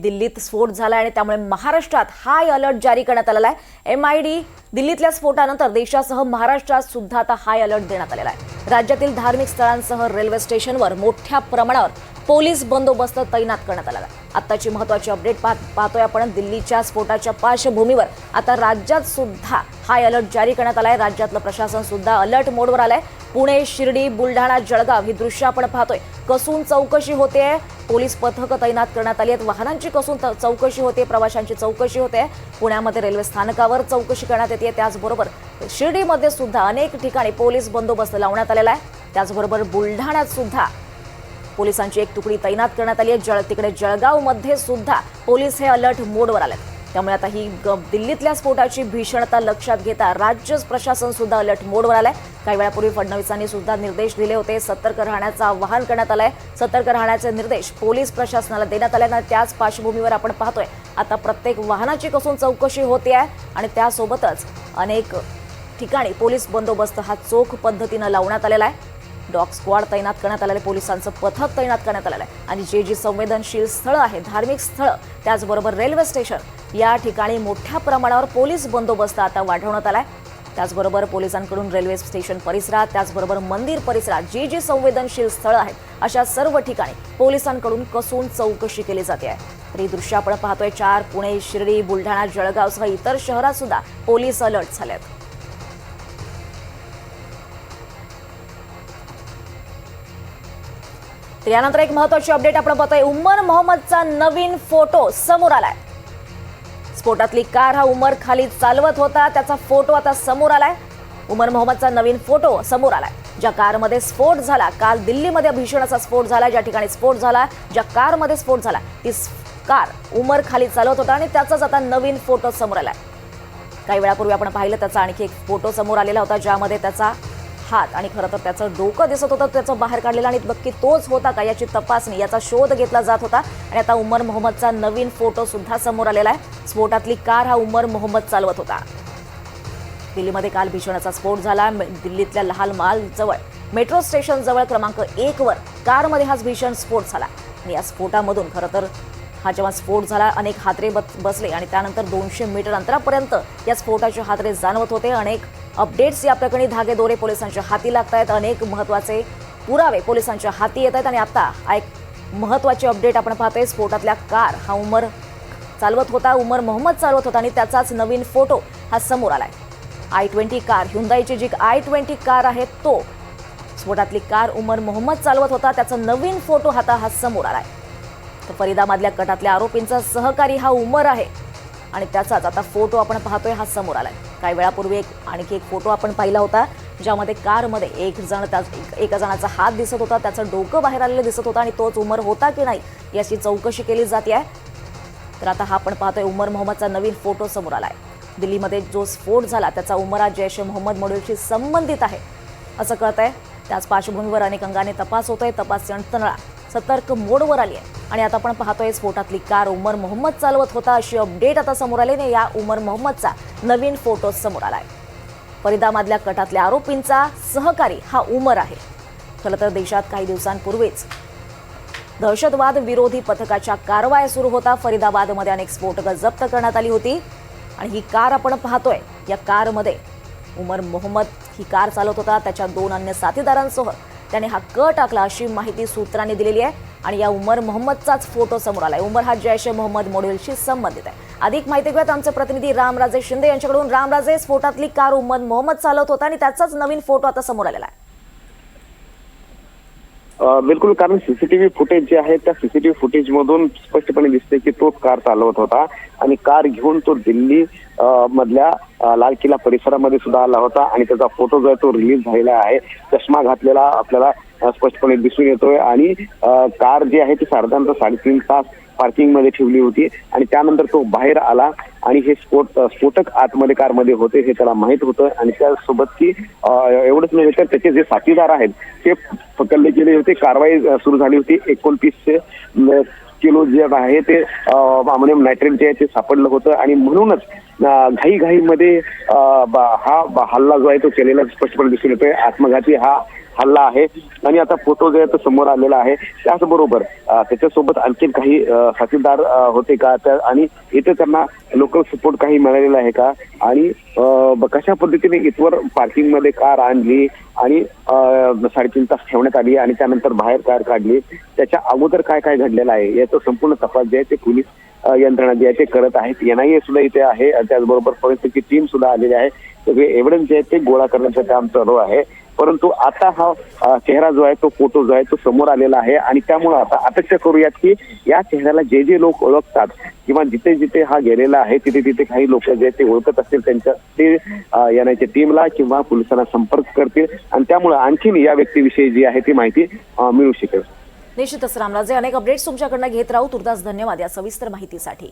दिल्लीत स्फोट झाला आणि त्यामुळे महाराष्ट्रात हाय अलर्ट जारी करण्यात आलेला आहे. एम आय डी दिल्लीतल्या स्फोटानंतर देशासह महाराष्ट्रात सुद्धा आता हाय अलर्ट देण्यात आलेला आहे. राज्यातील धार्मिक स्थळांसह रेल्वे स्टेशनवर मोठ्या प्रमाणावर पोलीस बंदोबस्त तैनात करण्यात आला. आहे आत्ताची महत्वाची अपडेट पाहतोय आपण. दिल्लीच्या स्फोटाच्या पार्श्वभूमीवर आता राज्यात सुद्धा हाय अलर्ट जारी करण्यात आलाय. राज्यातलं प्रशासन सुद्धा अलर्ट मोडवर आलंय. पुणे शिर्डी बुलढाणा जळगाव ही दृश्य आपण पाहतोय. कसून चौकशी होते? पोलीस पथकं तैनात करण्यात आली आहेत. वाहनांची कसून त- चौकशी होते? प्रवाशांची चौकशी होते? पुण्यामध्ये रेल्वे स्थानकावर चौकशी करण्यात येते. त्याचबरोबर शिर्डीमध्ये सुद्धा अनेक ठिकाणी पोलीस बंदोबस्त लावण्यात आलेला आहे. त्याचबरोबर बुलढाण्यात सुद्धा पोलिसांची एक तुकडी तैनात करण्यात आली आहे. जळ तिकडे जळगावमध्ये सुद्धा पोलीस हे अलर्ट मोडवर आले त्यामुळे आता ही ग- दिल्लीतल्या स्फोटाची भीषणता लक्षात घेता राज्य प्रशासन सुद्धा अलर्ट मोडवर आलंय. काही वेळापूर्वी फडणवीसांनी सुद्धा निर्देश दिले होते. सतर्क राहण्याचं आवाहन करण्यात आलंय. सतर्क राहण्याचे निर्देश पोलीस प्रशासनाला देण्यात आले आणि त्याच पार्श्वभूमीवर आपण पाहतोय. आता प्रत्येक वाहनाची कसून चौकशी होते आहे आणि त्यासोबतच अनेक ठिकाणी पोलीस बंदोबस्त हा चोख पद्धतीनं लावण्यात आलेला आहे. डॉग स्क्वॉड तैनात करण्यात आलेले आहे पोलिसांचं पथक तैनात करण्यात आलेलं आहे. आणि जे जी संवेदनशील स्थळं आहेत धार्मिक स्थळं त्याचबरोबर रेल्वे स्टेशन या ठिकाणी मोठ्या प्रमाणावर पोलीस बंदोबस्त आता वाढवण्यात आलाय. त्याचबरोबर पोलिसांकडून रेल्वे स्टेशन परिसरात त्याचबरोबर मंदिर परिसरात जी जी संवेदनशील स्थळं आहेत अशा सर्व ठिकाणी पोलिसांकडून कसून चौकशी केली जाते. आहे तरी दृश्य आपण पाहतोय चार पुणे शिर्डी बुलढाणा जळगावसह इतर शहरात सुद्धा पोलीस अलर्ट झाले आहेत तर यानंतर एक महत्वाची अपडेट आपण पाहतोय. उमर मोहम्मदचा नवीन फोटो समोर आलाय. स्फोटातली कार हा उमर खाली चालवत होता. त्याचा फोटो आता समोर आलाय. उमर मोहम्मदचा नवीन फोटो समोर आलाय. ज्या कारमध्ये स्फोट झाला काल दिल्लीमध्ये भीषण असा स्फोट झाला ज्या ठिकाणी स्फोट झाला ज्या कारमध्ये स्फोट झाला ती कार उमर खाली चालवत होता आणि त्याचाच आता नवीन फोटो समोर आलाय. काही वेळापूर्वी आपण पाहिलं त्याचा आणखी एक फोटो समोर आलेला होता ज्यामध्ये त्याचा हात. आणि खरं तर त्याचं डोकं दिसत होतं त्याचं बाहेर काढलेलं आणि नक्की तोच होता का याची तपासणी याचा शोध घेतला जात होता. आणि आता उमर मोहम्मदचा नवीन फोटो सुद्धा समोर आलेला आहे. स्फोटातली कार हा उमर मोहम्मद चालवत होता. दिल्लीमध्ये काल भीषणाचा स्फोट झाला. दिल्लीतल्या लहाल माल जवळ मेट्रो स्टेशन जवळ क्रमांक एक वर कारमध्ये हाच भीषण स्फोट झाला. आणि या स्फोटामधून खरं तर हा जेव्हा स्फोट झाला अनेक हात्रे बसले. आणि त्यानंतर दोनशे मीटर अंतरापर्यंत या स्फोटाचे हातरे जाणवत होते. अनेक अपडेट्स या प्रकरणी धागेदोरे पोलिसांच्या हाती लागत आहेत अनेक महत्त्वाचे पुरावे पोलिसांच्या हाती येत आहेत आणि आता हा एक महत्वाची अपडेट आपण पाहतोय. स्फोटातल्या कार हा उमर चालवत होता उमर मोहम्मद चालवत होता आणि त्याचाच नवीन फोटो हा समोर आलाय. आय ट्वेंटी कार हुंदाईची जी आय ट्वेंटी कार आहे तो स्फोटातली कार उमर मोहम्मद चालवत होता त्याचा नवीन फोटो हाता हा समोर आलाय. तर फरीदाबादल्या कटातल्या आरोपींचा सहकारी हा उमर आहे आणि त्याचाच आता फोटो आपण पाहतोय हा समोर आलाय. काही वेळापूर्वी एक आणखी एक फोटो आपण पाहिला होता ज्यामध्ये कारमध्ये एक जण त्या एक- एका जणाचा हात दिसत होता त्याचं डोकं बाहेर आलेलं दिसत होतं आणि तोच उमर होता की नाही याची चौकशी केली जाते आहे. तर आता हा आपण पाहतोय उमर मोहम्मदचा नवीन फोटो समोर आलाय. दिल्लीमध्ये जो स्फोट झाला त्याचा उमरा जैश ए मोहम्मद मॉड्यूलशी संबंधित आहे. असं कळत आहे त्याच पार्श्वभूमीवर अनेक अंगाने तपास होतोय. तपास यंत्रणा सतर्क मोडवर आली आहे. आणि आता आपण पाहतोय स्फोटातली कार उमर मोहम्मद चालवत होता अशी अपडेट आता समोर आल्याने या उमर मोहम्मदचा नवीन फोटो समोर आलाय. फरीदाबादल्या कटातल्या आरोपींचा सहकारी हा उमर आहे. खरं तर देशात काही दिवसांपूर्वीच दहशतवाद विरोधी पथकाच्या कारवाया सुरू होता. फरीदाबादमध्ये अनेक स्फोटकं जप्त करण्यात आली होती. आणि ही कार आपण पाहतोय. या कारमध्ये उमर मोहम्मद ही कार चालवत होता. त्याच्या दोन अन्य साथीदारांसह त्याने हा क टाकला अशी माहिती सूत्रांनी दिलेली आहे. आणि या उमर मोहम्मदचाच फोटो समोर आलाय. उमर हा जैश ए मोहम्मद मॉड्यूलशी संबंधित आहे. अधिक माहिती घेऊयात आमचे प्रतिनिधी रामराजे शिंदे यांच्याकडून. रामराजे स्फोटातली कार उमर मोहम्मद चालवत होता आणि त्याचाच नवीन फोटो आता समोर आलेला आहे. बिलकुल कारण सीसीटीव्ही फुटेज जे आहे त्या सीसीटीव्ही फुटेज मधून स्पष्टपणे दिसते की तो कार चालवत होता आणि कार घेऊन तो दिल्ली मधल्या लाल किल्ला परिसरामध्ये सुद्धा आला होता आणि त्याचा फोटो जो आहे तो रिलीज झालेला आहे. चष्मा घातलेला आपल्याला स्पष्टपणे दिसून येतोय आणि कार जी आहे ती साधारणतः साडेतीन तास पार्किंगमध्ये ठेवली होती आणि त्यानंतर तो बाहेर आला आणि हे स्फोट स्फोटक आतमध्ये कारमध्ये होते हे त्याला माहीत होतं. आणि त्यासोबत की एवढंच म्हणजे नव्हे तर त्याचे जे साथीदार आहेत ते पकडले गेले होते. कारवाई सुरू झाली होती. एकोणतीसशे किलो जे आहे ते अमोनियम नायट्रेट जे आहे ते सापडलं होतं. आणि म्हणूनच घाई घाईमध्ये हा बा- हल्ला जो आहे तो केलेला स्पष्टपणे दिसून येतोय. आत्मघाती हा हल्ला आहे. आणि आता फोटो जे आहे तो समोर आलेला आहे. त्याचबरोबर त्याच्यासोबत आणखीन काही साथीदार होते का? त्या आणि इथे त्यांना लोकल सपोर्ट काही मिळालेला आहे का? आणि कशा पद्धतीने इथवर पार्किंगमध्ये कार आणली? आणि साडेतीन तास ठेवण्यात आली आणि त्यानंतर बाहेर कार काढली? त्याच्या अगोदर काय काय घडलेलं आहे? याचा संपूर्ण तपास जे आहे ते पोलीस यंत्रणा जे आहे ते करत आहेत. एनआयए सुद्धा इथे आहे. त्याचबरोबर फॉरेन्सिकची टीम सुद्धा आलेली आहे. सगळे एव्हिडन्स जे आहे ते गोळा करण्याचं काम चालू आहे. परंतु आता हा चेहरा जो आहे तो फोटो जो आहे तो समोर आलेला आहे आणि त्यामुळे आता अपेक्षा करूयात की या चेहऱ्याला जे जे लोक ओळखतात किंवा जिथे जिथे हा गेलेला आहे तिथे तिथे काही लोक जे ते ओळखत असतील त्यांच्या ते येण्याच्या टीमला किंवा पोलिसांना संपर्क करतील आणि त्यामुळे आणखीन या व्यक्तीविषयी जी आहे ती माहिती मिळू शकेल. निश्चितच रामराजे अनेक अपडेट्स तुमच्याकडनं घेत राहू. तुर्तास धन्यवाद या सविस्तर माहितीसाठी.